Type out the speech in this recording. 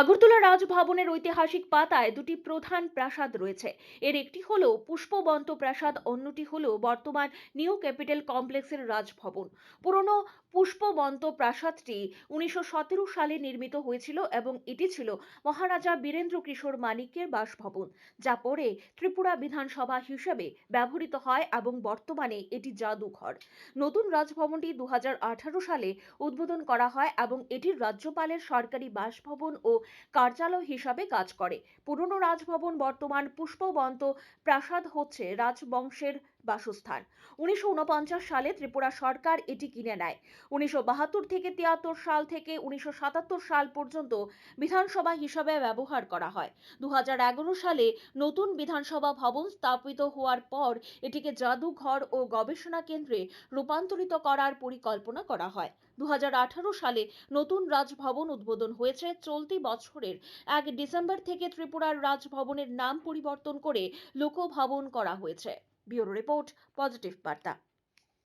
আগরতলা রাজভবনের ঐতিহাসিক পাতায় দুটি প্রধান প্রাসাদ রয়েছে। এর একটি হল পুষ্পবন্ত প্রাসাদ, অন্যটি হলো বর্তমান নিউ ক্যাপিটাল কমপ্লেক্সের রাজভবন। পুরনো পুষ্পবন্ত প্রাসাদটি উনিশশো সতেরো সালে নির্মিত হয়েছিল এবং এটি ছিল মহারাজা বীরেন্দ্র কিশোর মানিক্যের বাসভবন, যা পরে ত্রিপুরা বিধানসভা হিসেবে ব্যবহৃত হয় এবং বর্তমানে এটি জাদুঘর। নতুন রাজভবনটি দু হাজার আঠারো সালে উদ্বোধন করা হয় এবং এটির রাজ্যপালের সরকারি বাসভবন ও কার্যালয় হিসাবে কাজ করে। পুরনো রাজভবন বর্তমান পুষ্পবন্ত। প্রাসাদ হচ্ছে রাজবংশের বাসস্থান। উনিশশো উনপঞ্চাশ সালে ত্রিপুরা সরকার এটি কিনে নেয়। উনিশশো বাহাত্তর থেকে তিয়াত্তর সাল থেকে উনিশশো সাতাত্তর সাল পর্যন্ত বিধানসভা হিসাবে ব্যবহার করা হয়। দুহাজার এগারো সালে নতুন বিধানসভা ভবন স্থাপিত হওয়ার পর এটিকে জাদুঘর ও গবেষণা কেন্দ্রে রূপান্তরিত করার পরিকল্পনা করা হয়। দু হাজার আঠারো সালে নতুন রাজভবন উদ্বোধন হয়েছে। চলতি বছরের এক ডিসেম্বর থেকে ত্রিপুরার রাজভবনের নাম পরিবর্তন করে লোকভবন করা হয়েছে। ব্যুরো রিপোর্ট পজিটিভ বার্তা।